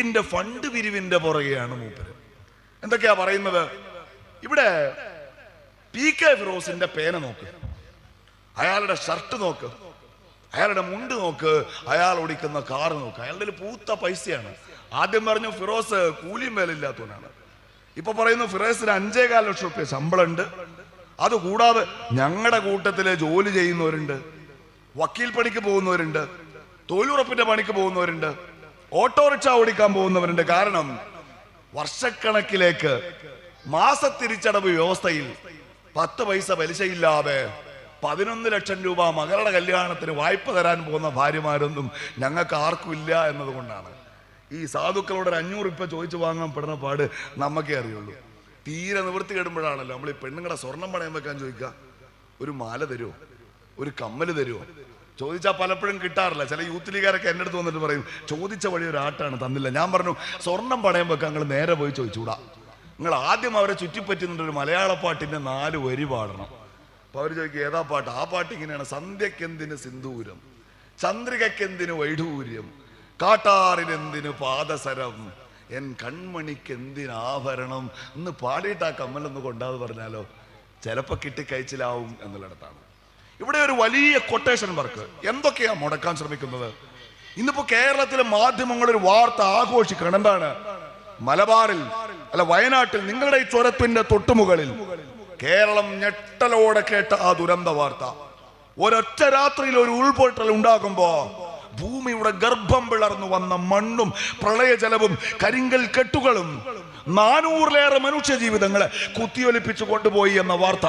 ലീഗിന്റെ ഫണ്ട് പിരിവിന്റെ പുറകെയാണ് മൂപ്പര്. എന്തൊക്കെയാ പറയുന്നത്? ഇവിടെ പി കെ ഫിറോസിന്റെ പേന നോക്ക്. അയാളുടെ ഷർട്ട് നോക്ക്. അയാളുടെ മുണ്ട് നോക്ക്. അയാൾ ഓടിക്കുന്ന കാറ് നോക്ക്. അയാളുടെ പൂത്ത പൈസയാണ്. ആദ്യം പറഞ്ഞു ഫിറോസ് കൂലിയും വിലയില്ലാത്തവനാണ്. ഇപ്പൊ പറയുന്നു ഫിറോസിന് അഞ്ചേകാൽ ലക്ഷം റുപ്യ ശമ്പളം ഉണ്ട് അതുകൂടാതെ ഞങ്ങളുടെ കൂട്ടത്തിൽ ജോലി ചെയ്യുന്നവരുണ്ട്. വക്കീൽ പണിക്ക് പോകുന്നവരുണ്ട്. തൊഴിലുറപ്പിന്റെ പണിക്ക് പോകുന്നവരുണ്ട്. ഓട്ടോറിക്ഷ ഓടിക്കാൻ പോകുന്നവരുണ്ട് കാരണം വർഷക്കണക്കിലേക്ക് മാസത്തിരിച്ചടവ് വ്യവസ്ഥയിൽ പത്ത് പൈസ പലിശയില്ലാതെ പതിനൊന്ന് ലക്ഷം രൂപ മകളുടെ കല്യാണത്തിന് വായ്പ തരാൻ പോകുന്ന ഭാര്യമാരൊന്നും ഞങ്ങൾക്ക് ആർക്കും ഇല്ല എന്നതുകൊണ്ടാണ്. ഈ സാധുക്കളോട് ഒരു അഞ്ഞൂറ് ഇപ്പം ചോദിച്ചു വാങ്ങാൻ പെടുന്ന പാട് നമുക്കേ അറിയുള്ളൂ. തീരെ നിവൃത്തി കെടുമ്പോഴാണല്ലോ നമ്മൾ ഈ പെണ്ണുങ്ങളുടെ സ്വർണം പണയം വെക്കാൻ ചോദിക്കുക. ഒരു മാല തരുമോ ഒരു കമ്മൽ തരുമോ ചോദിച്ചാൽ പലപ്പോഴും കിട്ടാറില്ല. ചില യൂത്ത് ലീഗാരൊക്കെ എന്റെ അടുത്ത് വന്നിട്ട് പറയും ചോദിച്ച വഴി ഒരു ആട്ടാണ് തന്നില്ല. ഞാൻ പറഞ്ഞു സ്വർണം പണയം വെക്കാൻ നിങ്ങൾ നേരെ പോയി ചോദിച്ചൂടാ. നിങ്ങൾ ആദ്യം അവരെ ചുറ്റിപ്പറ്റുന്നുണ്ട് ഒരു മലയാള പാട്ടിന്റെ നാല് വരി പാടണം. അപ്പോൾ അവർ ചോദിക്കും ഏതാ പാട്ട്? ആ പാട്ട് ഇങ്ങനെയാണ്. സന്ധ്യക്കെന്തിന് സിന്ദൂരം? ചന്ദ്രികക്കെന്തിന് വൈഢൂര്യം കാട്ടാറിനെന്തിന് പാദസരം? എൻ കൺമണിക്കെന്തിന് ആഭരണം? എന്ന് പാടിയിട്ട് ആ കമ്മലൊന്ന് കൊണ്ടാന്ന് പറഞ്ഞാലോ? ചിലപ്പോൾ കിട്ടിക്കയച്ചിലാവും എന്നുള്ളിടത്താണ്. ഇവിടെ ഒരു വലിയ കൊട്ടേഷൻ വർക്ക് എന്തൊക്കെയാ മുടക്കാൻ ശ്രമിക്കുന്നത്? ഇന്നിപ്പോ കേരളത്തിലെ മാധ്യമങ്ങൾ ഒരു വാർത്ത ആഘോഷിക്കണം എന്താണ്? മലബാറിൽ അല്ല വയനാട്ടിൽ നിങ്ങളുടെ ഈ ചുരത്തിന്റെ തൊട്ടുമുകളിൽ കേരളം ഞെട്ടലോടെ കേട്ട ആ ദുരന്ത വാർത്ത. ഒരൊറ്റ രാത്രിയിൽ ഒരു ഉൾപൊട്ടൽ ഉണ്ടാകുമ്പോ ഭൂമിയുടെ ഗർഭം പിളർന്നു വന്ന മണ്ണും പ്രളയജലവും കരിങ്കൽ കെട്ടുകളും നാനൂറിലേറെ മനുഷ്യ ജീവിതങ്ങളെ കുത്തിയൊലിപ്പിച്ചു കൊണ്ടുപോയി എന്ന വാർത്ത.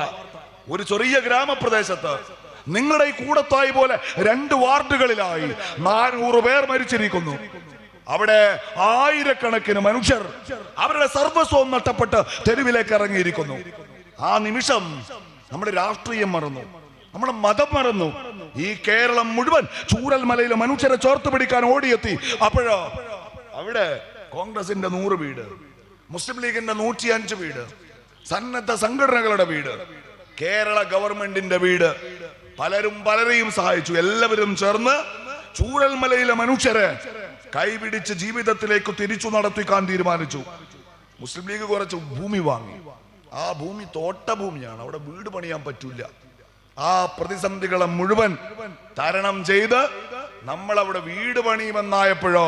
ഒരു ചെറിയ ഗ്രാമപ്രദേശത്ത് നിങ്ങളുടെ ഈ കൂടത്തായി പോലെ രണ്ട് വാർഡുകളിലായി നാനൂറ് പേർ മരിച്ചിരിക്കുന്നു. അവിടെ ആയിരക്കണക്കിന് മനുഷ്യർ അവരുടെ സർവസ്വം നഷ്ടപ്പെട്ട് തെരുവിലേക്ക് ഇറങ്ങിയിരിക്കുന്നു. ആ നിമിഷം നമ്മുടെ രാഷ്ട്രീയം മറന്നു. നമ്മുടെ മതം മറന്നു. ഈ കേരളം മുഴുവൻ ചൂരൽമലയിലെ മനുഷ്യരെ ചോർത്ത് പിടിക്കാൻ ഓടിയെത്തി. അപ്പോഴോ? അവിടെ കോൺഗ്രസിന്റെ നൂറ് വീട് മുസ്ലിം ലീഗിന്റെ നൂറ്റി അഞ്ച് വീട് സന്നദ്ധ സംഘടനകളുടെ വീട് കേരള ഗവൺമെന്റിന്റെ വീട് പലരും പലരെയും സഹായിച്ചു. എല്ലാവരും ചേർന്ന് ചൂരൽമലയിലെ മനുഷ്യരെ കൈപിടിച്ച് ജീവിതത്തിലേക്ക് തിരിച്ചു നടത്തിക്കാൻ തീരുമാനിച്ചു. മുസ്ലിം ലീഗ് കുറച്ച് ഭൂമി വാങ്ങി. ആ ഭൂമി തോട്ട ഭൂമിയാണ് അവിടെ വീട് പണിയാൻ പറ്റൂല. ആ പ്രതിസന്ധികളെ മുഴുവൻ തരണം ചെയ്ത് നമ്മൾ അവിടെ വീട് പണിയുമെന്നായപ്പോഴോ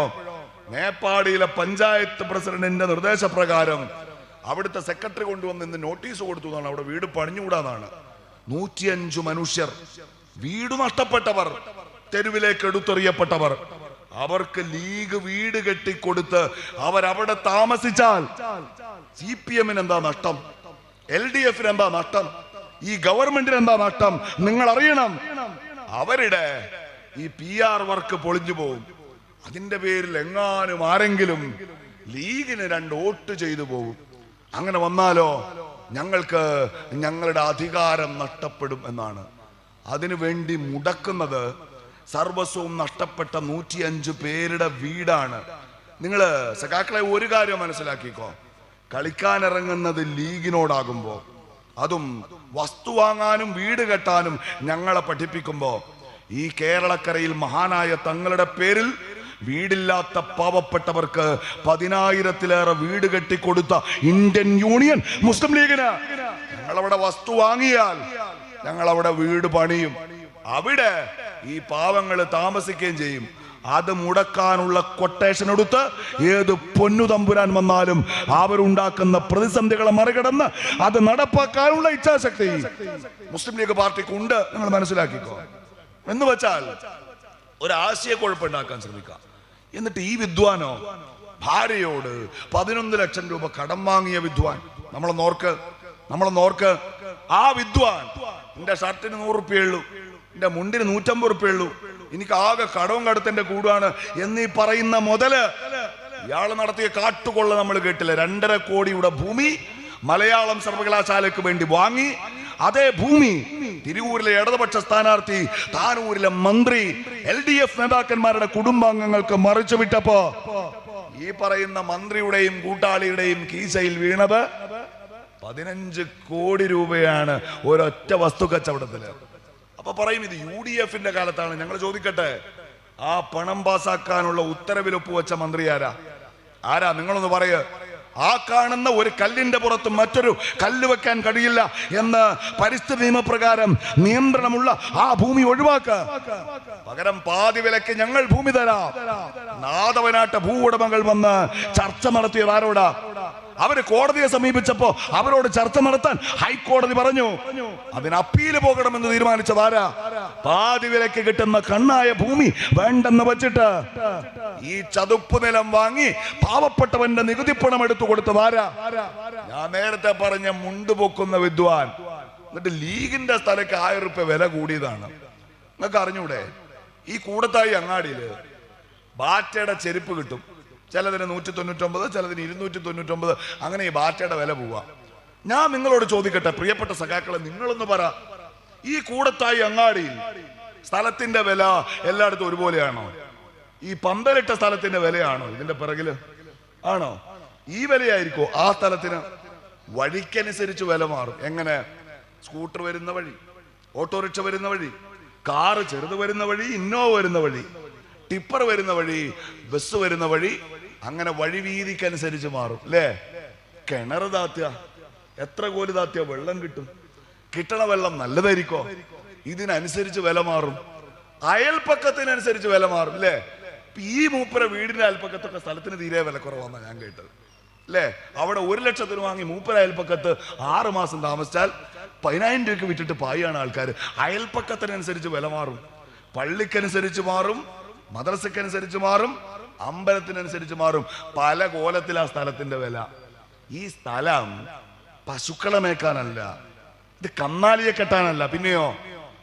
മേപ്പാടിയിലെ പഞ്ചായത്ത് പ്രസിഡന്റിന്റെ നിർദ്ദേശപ്രകാരം അവിടുത്തെ സെക്രട്ടറി കൊണ്ടുവന്ന് ഇന്ന് നോട്ടീസ് കൊടുത്തു എന്നാണ്. അവിടെ വീട് പണിഞ്ഞുകൂടാന്നാണ്. നൂറ്റിയഞ്ചു മനുഷ്യർ വീട് നഷ്ടപ്പെട്ടവർ തെരുവിലേക്ക് എടുത്തെറിയപ്പെട്ടവർ. അവർക്ക് ലീഗ് വീട് കെട്ടിക്കൊടുത്ത് അവരവിടെ താമസിച്ചാൽ സി പി എമ്മിന് എന്താ നഷ്ടം? എൽ ഡി എഫിന് എന്താ നഷ്ടം? ഈ ഗവൺമെന്റിന് എന്താ നഷ്ടം? നിങ്ങൾ അറിയണം അവരുടെ ഈ പി ആർ വർക്ക് പൊളിഞ്ഞു പോകും അതിന്റെ പേരിൽ എങ്ങാനും ആരെങ്കിലും ലീഗിന് രണ്ട് വോട്ട് ചെയ്തു പോകും. അങ്ങനെ വന്നാലോ? ഞങ്ങൾക്ക് ഞങ്ങളുടെ അധികാരം നഷ്ടപ്പെടും എന്നാണ്. അതിനുവേണ്ടി മുടക്കുന്നത് സർവസ്വവും നഷ്ടപ്പെട്ട നൂറ്റിയഞ്ച് പേരുടെ വീടാണ്. നിങ്ങൾ സഖാക്കളെ ഒരു കാര്യം മനസ്സിലാക്കിക്കോ. കളിക്കാനിറങ്ങുന്നത് ലീഗിനോടാകുമ്പോ അതും വസ്തു വാങ്ങാനും വീട് കെട്ടാനും ഞങ്ങളെ പഠിപ്പിക്കുമ്പോ ഈ കേരളക്കരയിൽ മഹാനായ തങ്ങളുടെ പേരിൽ വീടില്ലാത്ത പാവപ്പെട്ടവർക്ക് പതിനായിരത്തിലേറെ വീട് കെട്ടിക്കൊടുത്ത ഇന്ത്യൻ യൂണിയൻ മുസ്ലിം ലീഗിന് ഞങ്ങളവിടെ വസ്തു വാങ്ങിയാൽ ഞങ്ങളവിടെ വീട് പണിയും. അവിടെ ഈ പാവങ്ങൾ താമസിക്കുകയും ചെയ്യും. അത് മുടക്കാനുള്ള കൊട്ടേഷൻ എടുത്ത് ഏത് പൊന്നു തമ്പുരാൻ വന്നാലും അവരുണ്ടാക്കുന്ന പ്രതിസന്ധികളെ മറികടന്ന് അത് നടപ്പാക്കാനുള്ള ഇച്ഛാശക്തി മുസ്ലിം ലീഗ് പാർട്ടിക്ക് ഉണ്ട് നിങ്ങൾ മനസ്സിലാക്കിക്കോ. എന്ന് വെച്ചാൽ ഒരു ആശയക്കുഴപ്പമുണ്ടാക്കാൻ ശ്രമിക്കാം. എന്നിട്ട് ഈ വിദ്വാനോ ഭാര്യയോട് പതിനൊന്ന് ലക്ഷം രൂപ കടം വാങ്ങിയ വിദ്വാൻ. നമ്മളെ നോർക്ക് നമ്മളെ നോർക്ക് ആ വിദ്വാൻ എന്റെ ഷർട്ടിന് നൂറ് ഉള്ളൂ എന്റെ മുണ്ടിന് നൂറ്റമ്പത് റുപ്യ ഉള്ളൂ എനിക്ക് ആകെ കടവും കടത്തിന്റെ കൂടുവാണ് എന്നീ പറയുന്ന മുതൽ ഇയാൾ നടത്തിയ കാട്ടുകൊള്ള നമ്മൾ കേട്ടില്ല. രണ്ടര കോടിയുടെ ഭൂമി മലയാളം സർവകലാശാലയ്ക്ക് വേണ്ടി വാങ്ങി അതേ ഭൂമി തിരുവൂരിലെ ഇടതുപക്ഷ സ്ഥാനാർത്ഥി താനൂരിലെ മന്ത്രി എൽ ഡി എഫ് നേതാക്കന്മാരുടെ കുടുംബാംഗങ്ങൾക്ക് മറിച്ചു വിട്ടപ്പോ ഈ പറയുന്ന മന്ത്രിയുടെയും കൂട്ടാളിയുടെയും കീശയിൽ വീണത് പതിനഞ്ച് കോടി രൂപയാണ് ഒരൊറ്റ വസ്തു കച്ചവടത്തിൽ. അപ്പൊ പറയും ഇത് യു ഡി എഫിന്റെ കാലത്താണ്. ഞങ്ങൾ ചോദിക്കട്ടെ ആ പണം പാസാക്കാനുള്ള ഉത്തരവിൽ ഒപ്പുവെച്ച മന്ത്രി ആരാ? ആരാ? നിങ്ങളൊന്ന് പറയ. ആ കാണുന്ന ഒരു കല്ലിന്റെ പുറത്ത് മറ്റൊരു കല്ല് വെക്കാൻ കഴിയില്ല എന്ന് പരിസ്ഥിതി നിയമപ്രകാരം നിയന്ത്രണമുള്ള ആ ഭൂമി ഒഴിവാക്ക പകരം പാതി വിലക്ക് ഞങ്ങൾ ഭൂമി തരാം. നാദവനാട്ട ഭൂ ഉടമകൾ വന്ന് ചർച്ച നടത്തിയത് ആരോടാ? അവർ കോടതിയെ സമീപിച്ചപ്പോ അവരോട് ചർച്ച നടത്താൻ ഹൈക്കോടതി പറഞ്ഞു. അതിന് അപ്പീൽ പോകണമെന്ന് തീരുമാനിച്ചത് ആരാ? പാതി വിലക്ക് കിട്ടുന്ന കണ്ണായ ഭൂമി വേണ്ടെന്ന് വെച്ചിട്ട് ഈ ചതുപ്പ് നിലം വാങ്ങി പാവപ്പെട്ടവന്റെ നികുതി പണം എടുത്തു കൊടുത്തത് ആരാ ഞാൻ നേരത്തെ പറഞ്ഞ മുണ്ട് പൊക്കുന്ന വിദ്വാൻ. എന്നിട്ട് ലീഗിന്റെ സ്ഥലക്ക് ആയിരം റുപ്യ വില കൂടിയതാണ്. നിങ്ങൾക്ക് അറിഞ്ഞൂടെ? ഈ കൂടത്തായി അങ്ങാടിയിൽ ബാറ്റയുടെ ചെരുപ്പ് കിട്ടും. ചിലതിന് നൂറ്റി തൊണ്ണൂറ്റൊമ്പത് ചിലതിന് ഇരുന്നൂറ്റി തൊണ്ണൂറ്റൊമ്പത് അങ്ങനെ ഈ ബാറ്റയുടെ വില പോവാ. ഞാൻ നിങ്ങളോട് ചോദിക്കട്ടെ പ്രിയപ്പെട്ട സഖാക്കളെ നിങ്ങളൊന്ന് പറ. ഈ കൂടത്തായി അങ്ങാടിയിൽ സ്ഥലത്തിന്റെ വില എല്ലായിടത്തും ഒരുപോലെയാണോ? ഈ പന്തലിട്ട സ്ഥലത്തിന്റെ വിലയാണോ ഇതിന്റെ പിറകിൽ? ആണോ? ഈ വിലയായിരിക്കോ? ആ സ്ഥലത്തിന് വഴിക്കനുസരിച്ച് വില മാറും. എങ്ങനെ? സ്കൂട്ടർ വരുന്ന വഴി ഓട്ടോറിക്ഷ വരുന്ന വഴി കാറ് ചെറുത് വരുന്ന വഴി ഇന്നോവ വരുന്ന വഴി ടിപ്പർ വരുന്ന വഴി ബസ് വരുന്ന വഴി അങ്ങനെ വഴി വീതിക്കനുസരിച്ച് മാറും അല്ലേ? കിണർ താത്തുക എത്ര കോലി താത്തിയ? വെള്ളം കിട്ടും. കിട്ടണ വെള്ളം നല്ലതായിരിക്കോ? ഇതിനനുസരിച്ച് വില മാറും. അയൽപ്പക്കത്തിനനുസരിച്ച് വില മാറും അല്ലേ? ഈ മൂപ്പര വീടിന്റെ അയൽപ്പക്കത്തൊക്കെ സ്ഥലത്തിന് തീരെ വില കുറവാന്നാണ് ഞാൻ കേട്ടത്. അല്ലേ അവിടെ ഒരു ലക്ഷത്തിന് വാങ്ങി മൂപ്പര അയൽപ്പക്കത്ത് ആറ് മാസം താമസിച്ചാൽ പതിനായിരം രൂപയ്ക്ക് വിറ്റിട്ട് പായാണ് ആൾക്കാർ അയൽപ്പക്കത്തിനനുസരിച്ച് വില മാറും. പള്ളിക്കനുസരിച്ച് മാറും. മദ്രസക്കനുസരിച്ച് മാറും. അമ്പലത്തിനനുസരിച്ച് മാറും. പല കോലത്തിലാ സ്ഥലത്തിന്റെ വില. ഈ സ്ഥലം പശുക്കളെ മേക്കാനല്ല ഇത് കന്നാലിയെ കെട്ടാനല്ല. പിന്നെയോ?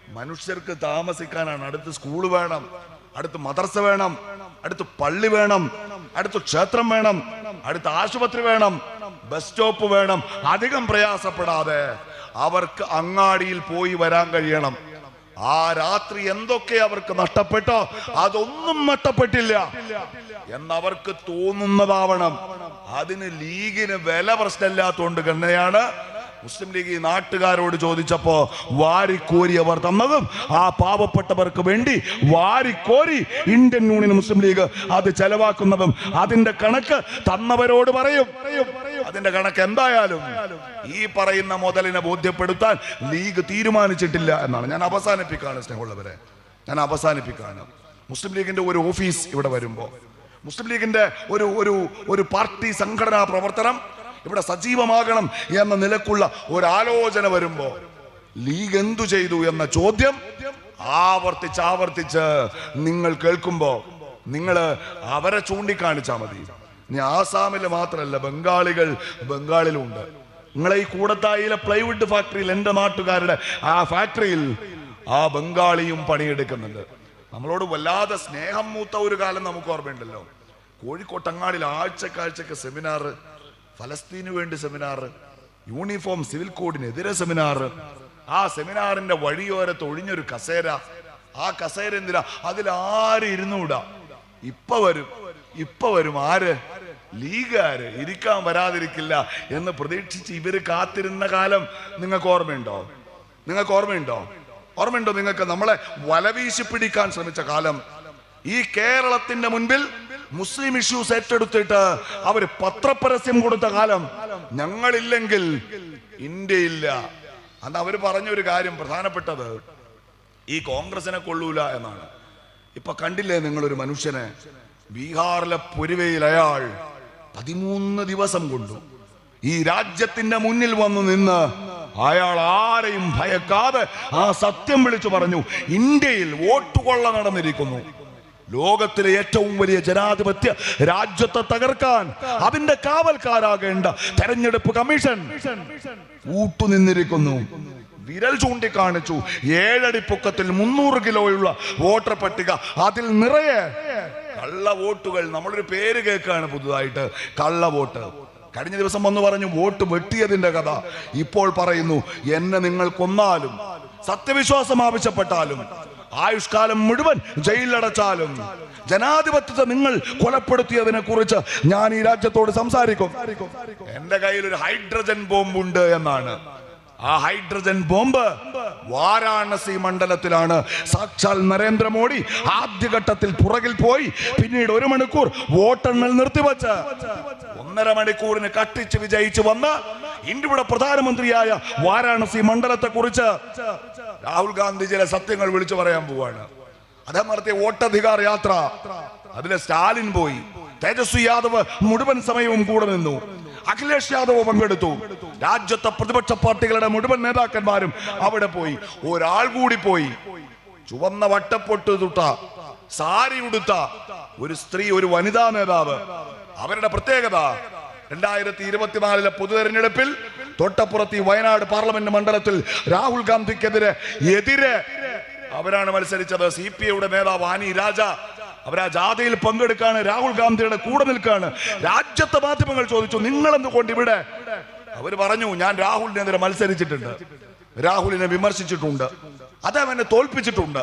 മനുഷ്യർക്ക് താമസിക്കാനാണ്. അടുത്ത് സ്കൂൾ വേണം. അടുത്ത് മദ്രസ വേണം. അടുത്ത് പള്ളി വേണം. അടുത്ത് ക്ഷേത്രം വേണം. അടുത്ത് ആശുപത്രി വേണം ബസ് സ്റ്റോപ്പ് വേണം അധികം പ്രയാസപ്പെടാതെ അവർക്ക് അങ്ങാടിയിൽ പോയി വരാൻ കഴിയണം. ആ രാത്രി എന്തൊക്കെ അവർക്ക് നഷ്ടപ്പെട്ടോ അതൊന്നും നഷ്ടപ്പെട്ടില്ല എന്നവർക്ക് തോന്നുന്നതാവണം. അതിന് ലീഗിന് വില പ്രശ്നമില്ലാത്തതുകൊണ്ട് തന്നെയാണ് മുസ്ലിം ലീഗ് ഈ നാട്ടുകാരോട് ചോദിച്ചപ്പോ വാരിക്കോരി അവർ തന്നതും ആ പാവപ്പെട്ടവർക്ക് വേണ്ടി വാരിക്കോരി ഇന്ത്യൻ യൂണിയൻ മുസ്ലിം ലീഗ് അത് ചെലവാക്കുന്നതും അതിന്റെ കണക്ക് തന്നവരോട് പറയും. അതിന്റെ കണക്ക് എന്തായാലും ഈ പറയുന്ന മുതലിനെ ബോധ്യപ്പെടുത്താൻ ലീഗ് തീരുമാനിച്ചിട്ടില്ല എന്നാണ്. ഞാൻ അവസാനിപ്പിക്കാണ് സ്നേഹമുള്ളവരെ. ഞാൻ അവസാനിപ്പിക്കാണ്. മുസ്ലിം ലീഗിന്റെ ഒരു ഓഫീസ് ഇവിടെ വരുമ്പോ മുസ്ലിം ലീഗിന്റെ ഒരു ഒരു ഒരു പാർട്ടി സംഘടനാ പ്രവർത്തനം ഇവിടെ സജീവമാകണം എന്ന നിലക്കുള്ള ഒരാലോചന വരുമ്പോ ലീഗ് എന്തു ചെയ്തു എന്ന ചോദ്യം ആവർത്തിച്ച് ആവർത്തിച്ച് നിങ്ങൾ കേൾക്കുമ്പോ നിങ്ങൾ അവരെ ചൂണ്ടിക്കാണിച്ചാൽ മതി. ഇനി ആസാമിൽ മാത്രമല്ല ബംഗാളികൾ ബംഗാളിലുണ്ട്. നിങ്ങളെ ഈ കൂടത്തായിലെ പ്ലൈവുഡ് ഫാക്ടറിയിൽ എന്റെ നാട്ടുകാരുടെ ആ ഫാക്ടറിയിൽ ആ ബംഗാളിയും പണിയെടുക്കുന്നുണ്ട്. നമ്മളോട് വല്ലാതെ സ്നേഹം മൂത്ത ഒരു കാലം നമുക്ക് ഓർമ്മയുണ്ടല്ലോ. കോഴിക്കോട്ടങ്ങാടിൽ ആഴ്ചക്കാഴ്ചക്ക് സെമിനാർ ഫലസ്തീന് വേണ്ടി സെമിനാർ യൂണിഫോം സിവിൽ കോഡിനെതിരെ സെമിനാർ ആ സെമിനാറിന്റെ വഴിയോരത്ത് ഒഴിഞ്ഞൊരു കസേര. ആ കസേര എന്തിനാ? അതിൽ ആര് ഇരുന്നൂടാ ഇപ്പൊ വരും. ഇപ്പൊ വരും. ആര്? ലീഗാര്. ഇരിക്കാൻ വരാതിരിക്കില്ല എന്ന് പ്രതീക്ഷിച്ച് ഇവർ കാത്തിരുന്ന കാലം നിങ്ങൾക്ക് ഓർമ്മയുണ്ടോ? നിങ്ങൾക്ക് ഓർമ്മയുണ്ടോ? ഓർമ്മയുണ്ടോ നിങ്ങൾക്ക് നമ്മളെ വലവീശി പിടിക്കാൻ ശ്രമിച്ച കാലം? ഈ കേരളത്തിന്റെ മുൻപിൽ മുസ്ലിം ഇഷ്യൂസ് ഏറ്റെടുത്തിട്ട് അവർ പത്രപരസ്യം കൊടുത്ത കാലം ഞങ്ങളില്ലെങ്കിൽ ഇന്ത്യയില്ല. അന്ന് അവർ പറഞ്ഞൊരു കാര്യം പ്രധാനപ്പെട്ടത് ഈ കോൺഗ്രസിനെ കൊള്ളൂല എന്നാണ്. ഇപ്പൊ കണ്ടില്ലേ നിങ്ങളൊരു മനുഷ്യനെ ബീഹാറിലെ പൊരുവയിൽ അയാൾ പതിമൂന്ന് ദിവസം കൊണ്ടു. ഈ രാജ്യത്തിന്റെ മുന്നിൽ വന്ന് നിന്ന് അയാൾ ആരെയും ഭയക്കാതെ ആ സത്യം വിളിച്ചു പറഞ്ഞു ഇന്ത്യയിൽ വോട്ടുകൊള്ള നടന്നിരിക്കുന്നു. ലോകത്തിലെ ഏറ്റവും വലിയ ജനാധിപത്യ രാജ്യത്തെ തകർക്കാൻ അതിന്റെ കാവൽക്കാരാകേണ്ട തെരഞ്ഞെടുപ്പ് കമ്മീഷൻ കൂട്ടുനിന്നിരിക്കുന്നു വിരൽ ചൂണ്ടിക്കാണിച്ചു. ഏഴടി പൊക്കത്തിൽ മുന്നൂറ് കിലോയുള്ള വോട്ടർ പട്ടിക. അതിൽ നിറയെ കള്ള വോട്ടുകൾ. നമ്മളൊരു പേര് കേൾക്കുകയാണ് പുതുതായിട്ട്. കള്ള വോട്ട്. കഴിഞ്ഞ ദിവസം വന്ന് പറഞ്ഞു വോട്ട് വെട്ടിയതിന്റെ കഥ. ഇപ്പോൾ പറയുന്നു എന്നെ നിങ്ങൾ കൊന്നാലും സത്യവിശ്വാസം ആവശ്യപ്പെട്ടാലും ആയുഷ്കാലം മുഴുവൻ ജയിലിലടച്ചാലും ജനാധിപത്യത്തെ നിങ്ങൾ കൊലപ്പെടുത്തിയതിനെ കുറിച്ച് ഞാൻ ഈ രാജ്യത്തോട് സംസാരിക്കും. എന്റെ കയ്യിൽ ഒരു ഹൈഡ്രജൻ ബോംബുണ്ട് എന്നാണ്. ആ ഹൈഡ്രജൻ ബോംബ് വാരാണസി മണ്ഡലത്തിലാണ്. സാക്ഷാൽ നരേന്ദ്രമോദി ആദ്യഘട്ടത്തിൽ പുറകിൽ പോയി പിന്നീട് ഒരു മണിക്കൂർ വോട്ടെണ്ണൽ നിർത്തിവച്ച്. ഒന്നര മണിക്കൂറിന് കട്ടിച്ച് വിജയിച്ചു വന്ന് ഇന്ത്യയുടെ പ്രധാനമന്ത്രിയായ വാരാണസി മണ്ഡലത്തെ കുറിച്ച് രാഹുൽ ഗാന്ധി ചില സത്യങ്ങൾ വിളിച്ചു പറയാൻ പോവാണ്. അദ്ദേഹം നടത്തിയ വോട്ടധികാർ യാത്ര. അതിലെ സ്റ്റാലിൻ പോയി. തേജസ്വി യാദവ് മുഴുവൻ സമയവും കൂടെ നിന്നു. അഖിലേഷ് യാദവ് പങ്കെടുത്തു. രാജ്യത്തെ പ്രതിപക്ഷ പാർട്ടികളുടെ മുഴുവൻ നേതാക്കന്മാരും അവിടെ പോയി. ഒരാൾ കൂടി പോയി. ചുവന്ന വട്ടപ്പൊട്ട് തുട്ട സാരി ഉടുത്ത ഒരു സ്ത്രീ ഒരു വനിതാ നേതാവ്. അവരുടെ പ്രത്യേകത രണ്ടായിരത്തി ഇരുപത്തിനാലിലെ പൊതു തെരഞ്ഞെടുപ്പിൽ തൊട്ടപ്പുറത്ത് ഈ വയനാട് പാർലമെന്റ് മണ്ഡലത്തിൽ രാഹുൽ ഗാന്ധിക്കെതിരെ എതിരെ അവരാണ് മത്സരിച്ചത്. സി പി ഐയുടെ നേതാവ് ആനി രാജ അവർ ആ ജാഥയിൽ പങ്കെടുക്കാണ് രാഹുൽ ഗാന്ധിയുടെ കൂടെ നിൽക്കാണ്. രാജ്യത്തെ മാധ്യമങ്ങൾ ചോദിച്ചു നിങ്ങൾ എന്തുകൊണ്ട് ഇവിടെ? അവർ പറഞ്ഞു ഞാൻ രാഹുലിനെതിരെ മത്സരിച്ചിട്ടുണ്ട്. രാഹുലിനെ വിമർശിച്ചിട്ടുണ്ട്. അദ്ദേഹം എന്നെ തോൽപ്പിച്ചിട്ടുണ്ട്.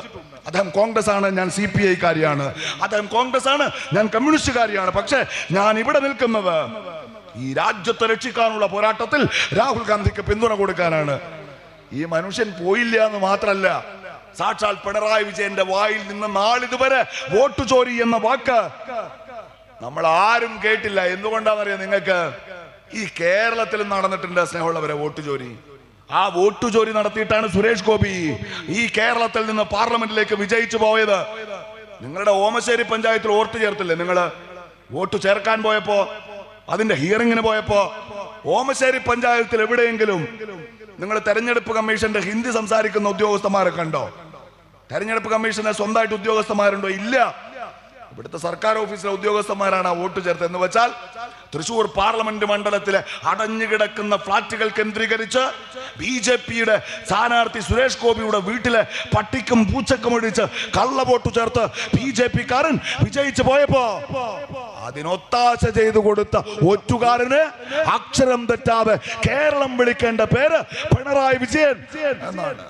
അദ്ദേഹം കോൺഗ്രസ് ആണ് ഞാൻ സി പി ഐക്കാരിയാണ്. അദ്ദേഹം കോൺഗ്രസ് ആണ് ഞാൻ കമ്മ്യൂണിസ്റ്റുകാരിയാണ്. പക്ഷേ ഞാൻ ഇവിടെ നിൽക്കുന്നത് ഈ രാജ്യത്തെ രക്ഷിക്കാനുള്ള പോരാട്ടത്തിൽ രാഹുൽ ഗാന്ധിക്ക് പിന്തുണ കൊടുക്കാനാണ്. ഈ മനുഷ്യൻ പോയില്ല എന്ന് മാത്രല്ല സാക്ഷാൽ പിണറായി വിജയന്റെ വായിൽ നിന്ന് നാളിതുവരെ വോട്ട് ചോരി എന്ന വാക്ക് നമ്മൾ ആരും കേട്ടില്ല. എന്തുകൊണ്ടാണെന്നറിയാം നിങ്ങൾക്ക്? ഈ കേരളത്തിൽ നടന്നിട്ടുണ്ട് സ്നേഹമുള്ളവരെ വോട്ട് ചോരി. ആ വോട്ട് ചോരി നടത്തിയിട്ടാണ് സുരേഷ് ഗോപി ഈ കേരളത്തിൽ നിന്ന് പാർലമെന്റിലേക്ക് വിജയിച്ചു പോയത്. നിങ്ങളുടെ ഓമശ്ശേരി പഞ്ചായത്തിൽ വോട്ട് ചേർത്തില്ലേ നിങ്ങൾ? വോട്ട് ചേർക്കാൻ പോയപ്പോ അതിന്റെ ഹിയറിങ്ങിന് പോയപ്പോ ഓമശ്ശേരി പഞ്ചായത്തിൽ എവിടെയെങ്കിലും നിങ്ങൾ തെരഞ്ഞെടുപ്പ് കമ്മീഷന്റെ ഹിന്ദി സംസാരിക്കുന്ന ഉദ്യോഗസ്ഥന്മാരെ കണ്ടോ? തെരഞ്ഞെടുപ്പ് കമ്മീഷന് സ്വന്തമായിട്ട് ഉദ്യോഗസ്ഥന്മാരുണ്ടോ? ഇല്ല. ഇവിടുത്തെ സർക്കാർ ഓഫീസിലെ ഉദ്യോഗസ്ഥന്മാരാണ് വോട്ട് ചേർത്ത് എന്ന് വെച്ചാൽ തൃശൂർ പാർലമെന്റ് മണ്ഡലത്തിലെ അടഞ്ഞുകിടക്കുന്ന ഫ്ളാറ്റുകൾ കേന്ദ്രീകരിച്ച് ബി ജെ പിയുടെ സ്ഥാനാർത്ഥി സുരേഷ് ഗോപിയുടെ വീട്ടിലെ പട്ടിക്കും പൂച്ചക്കും ഒഴിച്ച് കള്ള വോട്ട് ചേർത്ത് ബി ജെ പിക്കാരൻ വിജയിച്ചു പോയപ്പോ അതിനൊത്താശ ചെയ്തു കൊടുത്ത ഒറ്റുകാരന് അക്ഷരം തെറ്റാതെ കേരളം വിളിക്കേണ്ട പേര് പിണറായി വിജയൻ എന്നാണ്.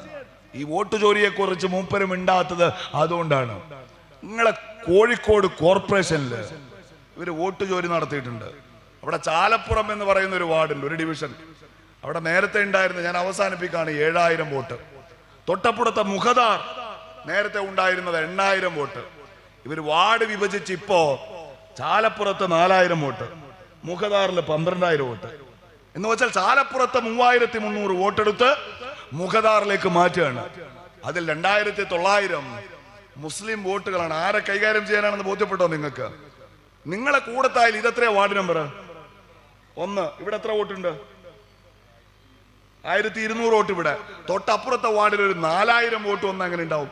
ഈ വോട്ട് ചോരിയെ കുറിച്ച് മൂപ്പരും ഇണ്ടാത്തത് അതുകൊണ്ടാണ്. നിങ്ങളെ കോഴിക്കോട് കോർപ്പറേഷനിൽ ഇവർ വോട്ട് ചോരി നടത്തിയിട്ടുണ്ട്. അവിടെ ചാലപ്പുറം എന്ന് പറയുന്ന ഒരു വാർഡുണ്ട് ഒരു ഡിവിഷൻ. അവിടെ നേരത്തെ ഉണ്ടായിരുന്ന ഞാൻ അവസാനിപ്പിക്കാണ് ഏഴായിരം വോട്ട്. തൊട്ടപ്പുറത്തെ മുഖദാർ നേരത്തെ ഉണ്ടായിരുന്നത് എണ്ണായിരം വോട്ട്. ഇവർ വാർഡ് വിഭജിച്ച് ഇപ്പോ ചാലപ്പുറത്ത് നാലായിരം വോട്ട് മുഖദാറിൽ പന്ത്രണ്ടായിരം വോട്ട്. എന്ന് വെച്ചാൽ ചാലപ്പുറത്ത് മൂവായിരത്തി മുന്നൂറ് വോട്ടെടുത്ത് മുഖദാറിലേക്ക് മാറ്റുകയാണ്. അതിൽ രണ്ടായിരത്തി തൊള്ളായിരം മുസ്ലിം വോട്ടുകളാണ്. ആരെ കൈകാര്യം ചെയ്യാനാണെന്ന് ബോധ്യപ്പെട്ടോ നിങ്ങൾക്ക്? നിങ്ങളെ കൂടത്തായാലും ഇതെത്രയാ വാർഡ് നമ്പർ ഒന്ന് ഇവിടെ എത്ര വോട്ടുണ്ട്? ആയിരത്തി ഇരുന്നൂറ് വോട്ട് ഇവിടെ. തൊട്ടപ്പുറത്തെ വാർഡിൽ ഒരു നാലായിരം വോട്ട് ഒന്ന് അങ്ങനെ ഉണ്ടാവും.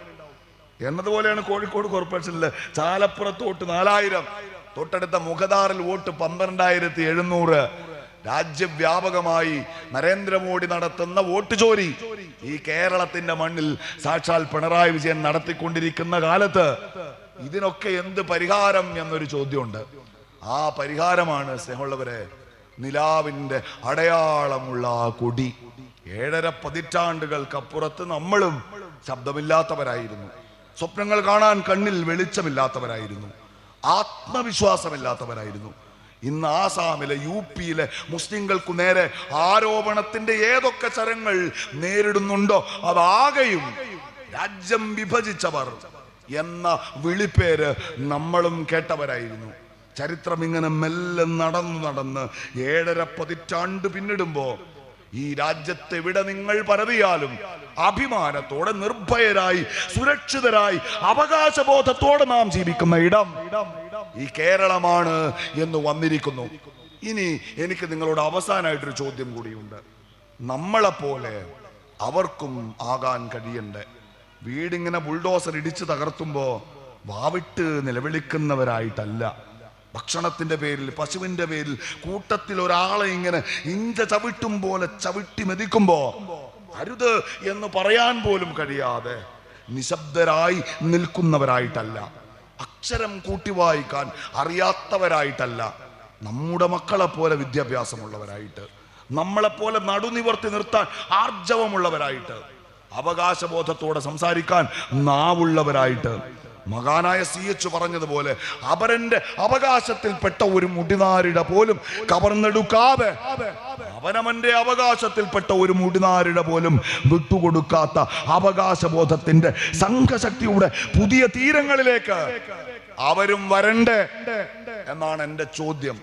എന്നതുപോലെയാണ് കോഴിക്കോട് കോർപ്പറേഷനിൽ ചാലപ്പുറത്ത് വോട്ട് നാലായിരം. തൊട്ടടുത്ത മുഖദാറിൽ വോട്ട് പന്ത്രണ്ടായിരത്തി എഴുന്നൂറ്. രാജ്യവ്യാപകമായി നരേന്ദ്രമോദി നടത്തുന്ന വോട്ട് ചോരി. ഈ കേരളത്തിന്റെ മണ്ണിൽ സാക്ഷാൽ പിണറായി വിജയൻ നടത്തിക്കൊണ്ടിരിക്കുന്ന കാലത്ത് ഇതിനൊക്കെ എന്ത് പരിഹാരം എന്നൊരു ചോദ്യമുണ്ട്. ആ പരിഹാരമാണ് സ്നേഹമുള്ളവരെ നിലാവിന്റെ അടയാളമുള്ള ആ കൊടി. ഏഴര പതിറ്റാണ്ടുകൾക്കപ്പുറത്ത് നമ്മളും ശബ്ദമില്ലാത്തവരായിരുന്നു. സ്വപ്നങ്ങൾ കാണാൻ കണ്ണിൽ വെളിച്ചമില്ലാത്തവരായിരുന്നു. ആത്മവിശ്വാസമില്ലാത്തവരായിരുന്നു. ഇന്ന് ആസാമിലെ യു പിയിലെ മുസ്ലിങ്ങൾക്കു നേരെ ആരോപണത്തിന്റെ ഏതൊക്കെ ചരങ്ങൾ നേരിടുന്നുണ്ടോ അതാകെയും രാജ്യം വിഭജിച്ചവർ എന്ന വിളിപ്പേര് നമ്മളും കേട്ടവരായിരുന്നു. ചരിത്രം ഇങ്ങനെ മെല്ലെ നടന്നു നടന്ന് ഏഴര പതിറ്റാണ്ട് പിന്നിടുമ്പോ ഈ രാജ്യത്തെവിടെ നിങ്ങൾ പരതിയാലും അഭിമാനത്തോടെ നിർഭയരായി സുരക്ഷിതരായി അവകാശബോധത്തോടെ നാം ജീവിക്കുന്ന ഇടം ഇടം. ഈ കേരളമാണ് എന്ന് വന്നിരിക്കുന്നു. ഇനി എനിക്ക് നിങ്ങളോട് അവസാനമായിട്ടൊരു ചോദ്യം കൂടിയുണ്ട്. നമ്മളെപ്പോലെ അവർക്കും ആകാൻ കഴിയണ്ടേ? വീടിങ്ങനെ ബുൾഡോസർ ഇടിച്ച് തകർത്തുമ്പോ വാവിട്ട് നിലവിളിക്കുന്നവരായിട്ടല്ല. ഭക്ഷണത്തിന്റെ പേരിൽ പശുവിന്റെ പേരിൽ കൂട്ടത്തിൽ ഒരാളെ ഇങ്ങനെ ഇഞ്ച ചവിട്ടും പോലെ ചവിട്ടി മെതിക്കുമ്പോ അരുത് എന്ന് പറയാൻ പോലും കഴിയാതെ നിശബ്ദരായി നിൽക്കുന്നവരായിട്ടല്ല. അക്ഷരം കൂട്ടി വായിക്കാൻ അറിയാത്തവരായിട്ടല്ല. നമ്മുടെ മക്കളെ പോലെ വിദ്യാഭ്യാസമുള്ളവരായിട്ട് നമ്മളെ പോലെ നടുനിവർത്തി നിർത്താൻ ആർജവമുള്ളവരായിട്ട് അവകാശബോധത്തോടെ സംസാരിക്കാൻ നാവുള്ളവരായിട്ട്. മകാനായ സി എച്ച് പറഞ്ഞതുപോലെ അവരന്റെ അവകാശത്തിൽപ്പെട്ട ഒരു മുടിനാരിട പോലും കവർന്നെടുക്കാതെ അവനവന്റെ അവകാശത്തിൽപ്പെട്ട ഒരു മുടിനാരിട പോലും വിട്ടുകൊടുക്കാത്ത അവകാശബോധത്തിന്റെ സംഘശക്തിയുടെ പുതിയ തീരങ്ങളിലേക്ക് അവരും വരണ്ടേ? എന്നാണ് എന്റെ ചോദ്യം.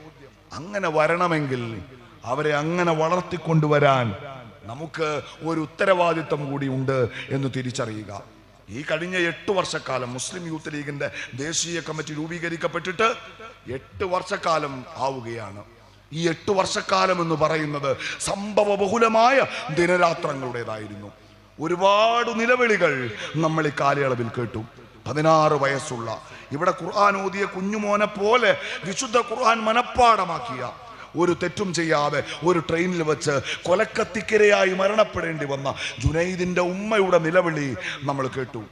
അങ്ങനെ വരണമെങ്കിൽ അവരെ അങ്ങനെ വളർത്തിക്കൊണ്ടുവരാൻ നമുക്ക് ഒരു ഉത്തരവാദിത്വം കൂടി ഉണ്ട് എന്ന് തിരിച്ചറിയുക. ഈ കഴിഞ്ഞ എട്ട് വർഷക്കാലം മുസ്ലിം യൂത്ത് ലീഗിന്റെ ദേശീയ കമ്മിറ്റി രൂപീകരിക്കപ്പെട്ടിട്ട് എട്ട് വർഷക്കാലം ആവുകയാണ്. ഈ എട്ട് വർഷക്കാലം എന്ന് പറയുന്നത് സംഭവ ബഹുലമായ ദിനരാത്രങ്ങളുടേതായിരുന്നു. ഒരുപാട് നിലവിളികൾ നമ്മൾ ഈ കാലയളവിൽ കേട്ടു. പതിനാറ് വയസ്സുള്ള. ഇവിടെ ഖുർആൻ ഓതിയ കുഞ്ഞുമോനെ പോലെ വിശുദ്ധ ഖുർആൻ മനഃപ്പാടമാക്കിയ ഒരു തെറ്റും ചെയ്യാതെ ഒരു ട്രെയിനിൽ വെച്ച് കൊലക്കത്തിക്കരയായി മരണപ്പെടേണ്ടി വന്ന ജുനൈദിന്റെ ഉമ്മയുടെ നിലവിളി നമ്മൾ കേട്ടു.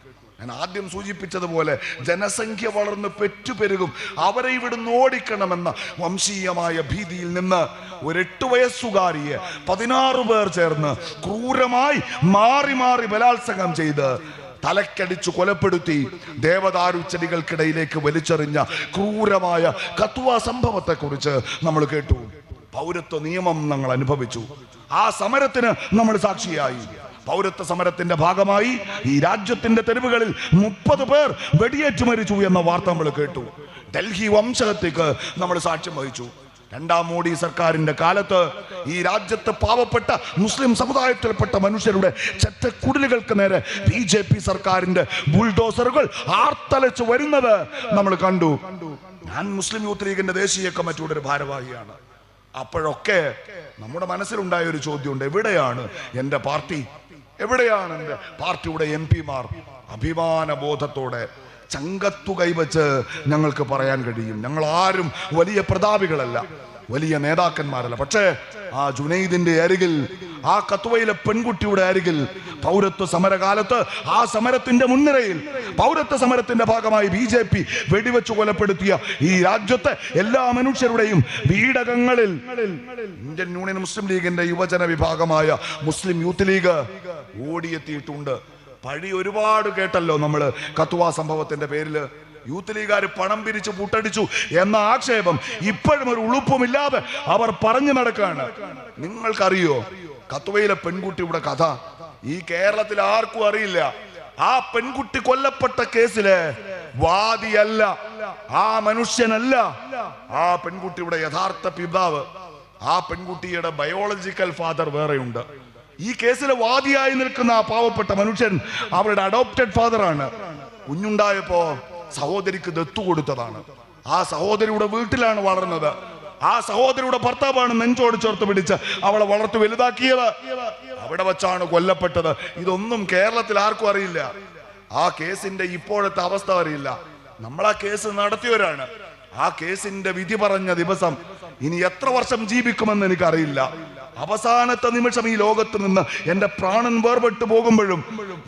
ഞാൻ ആദ്യം സൂചിപ്പിച്ചതുപോലെ ജനസംഖ്യ വളർന്ന് പെറ്റുപെരുകും. അവരെ ഇവിടുന്ന് ഓടിക്കണമെന്ന വംശീയമായ ഭീതിയിൽ നിന്ന് ഒരു എട്ട് വയസ്സുകാരിയെ പതിനാറ് പേർ ചേർന്ന് ക്രൂരമായി മാറി മാറി ബലാത്സംഗം ചെയ്ത് തലക്കടിച്ചു കൊലപ്പെടുത്തി ദേവദാരുച്ചടികൾക്കിടയിലേക്ക് വലിച്ചെറിഞ്ഞ ക്രൂരമായ കത്തുവ സംഭവത്തെ കുറിച്ച് നമ്മൾ കേട്ടു. പൗരത്വ നിയമം ഞങ്ങൾ അനുഭവിച്ചു. ആ സമരത്തിന് നമ്മൾ സാക്ഷിയായി. പൗരത്വ സമരത്തിന്റെ ഭാഗമായി ഈ രാജ്യത്തിന്റെ തെരുവുകളിൽ മുപ്പത് പേർ വെടിയേറ്റു മരിച്ചു എന്ന വാർത്ത നമ്മൾ കേട്ടു. ഡൽഹി വംശഹത്യക്ക് നമ്മൾ സാക്ഷ്യം വഹിച്ചു. രണ്ടാം മോഡി സർക്കാരിന്റെ കാലത്ത് ഈ രാജ്യത്ത് പാവപ്പെട്ട മുസ്ലിം സമുദായത്തിൽപ്പെട്ട മനുഷ്യരുടെ ചെറ്റക്കുടലുകൾക്ക് നേരെ ബി ജെ പി സർക്കാരിന്റെ ബുൾഡോസറുകൾ ആർത്തലച്ച് വരുന്നത് നമ്മൾ കണ്ടു. ഞാൻ മുസ്ലിം യൂത്ത് ലീഗിന്റെ ദേശീയ കമ്മിറ്റിയുടെ ഒരു ഭാരവാഹിയാണ്. അപ്പോഴൊക്കെ നമ്മുടെ മനസ്സിലുണ്ടായ ഒരു ചോദ്യമുണ്ട്. എവിടെയാണ് എന്റെ പാർട്ടി? എവിടെയാണ് എന്റെ പാർട്ടിയുടെ എം പിമാർ? അഭിമാന ബോധത്തോടെ ചങ്കത്തു കൈവച്ച് ഞങ്ങൾക്ക് പറയാൻ കഴിയും. ഞങ്ങൾ ആരും വലിയ പ്രതാപികളല്ല. വലിയ നേതാക്കന്മാരല്ല. പക്ഷേ ആ ജുനൈദിന്റെ അരികിൽ ആ കത്തുവയിലെ പെൺകുട്ടിയുടെ അരികിൽ പൗരത്വ സമരകാലത്ത് ആ സമരത്തിന്റെ മുൻനിരയിൽ പൗരത്വ സമരത്തിന്റെ ഭാഗമായി ബി ജെ പി വെടിവെച്ചു കൊലപ്പെടുത്തിയ ഈ രാജ്യത്തെ എല്ലാ മനുഷ്യരുടെയും വീടകങ്ങളിൽ ഇന്ത്യൻ യൂണിയൻ മുസ്ലിം ലീഗിന്റെ യുവജന വിഭാഗമായ മുസ്ലിം യൂത്ത് ലീഗ് ഓടിയെത്തിയിട്ടുണ്ട്. പഴി ഒരുപാട് കേട്ടല്ലോ നമ്മൾ കത്തുവ സംഭവത്തിന്റെ പേരിൽ യൂത്ത് ലീഗുകാർ പണം പിരിച്ച് പൂട്ടടിച്ചു എന്ന ആക്ഷേപം ഇപ്പോഴും ഒരു ഉളുപ്പുമില്ലാതെ അവർ പറഞ്ഞു നടക്കാണ് നിങ്ങൾക്കറിയോ കത്തുവയിലെ പെൺകുട്ടിയുടെ കഥ? ഈ കേരളത്തിൽ ആർക്കും അറിയില്ല. ആ പെൺകുട്ടി കൊല്ലപ്പെട്ട കേസിൽ വാദിയല്ല. ആ മനുഷ്യനല്ല. ആ പെൺകുട്ടിയുടെ യഥാർത്ഥ പിതാവ്. ആ പെൺകുട്ടിയുടെ ബയോളജിക്കൽ ഫാദർ വേറെയുണ്ട്. ഈ കേസിലെ വാദിയായി നിൽക്കുന്ന ആ പാവപ്പെട്ട മനുഷ്യൻ അവരുടെ അഡോപ്റ്റഡ് ഫാദർ ആണ്. കുഞ്ഞുണ്ടായപ്പോ സഹോദരിക്ക് ദത്തു കൊടുത്തതാണ്. ആ സഹോദരിയുടെ വീട്ടിലാണ് വളർന്നത്. ആ സഹോദരിയുടെ ഭർത്താവാണ് നെഞ്ചോട് ചേർത്ത് പിടിച്ച് അവളെ വളർത്തി വലുതാക്കിയത്. അവിടെ വച്ചാണ് കൊല്ലപ്പെട്ടത്. ഇതൊന്നും കേരളത്തിൽ ആർക്കും അറിയില്ല. ആ കേസിന്റെ ഇപ്പോഴത്തെ അവസ്ഥ അറിയില്ല. നമ്മൾ ആ കേസ് നടത്തിയവരാണ്. ആ കേസിന്റെ വിധി പറഞ്ഞ ദിവസം ഇനി എത്ര വർഷം ജീവിക്കുമെന്ന് എനിക്കറിയില്ല. അവസാനത്തെ നിമിഷം ഈ ലോകത്ത് നിന്ന് എന്റെ പ്രാണൻ വേർപെട്ടു പോകുമ്പോഴും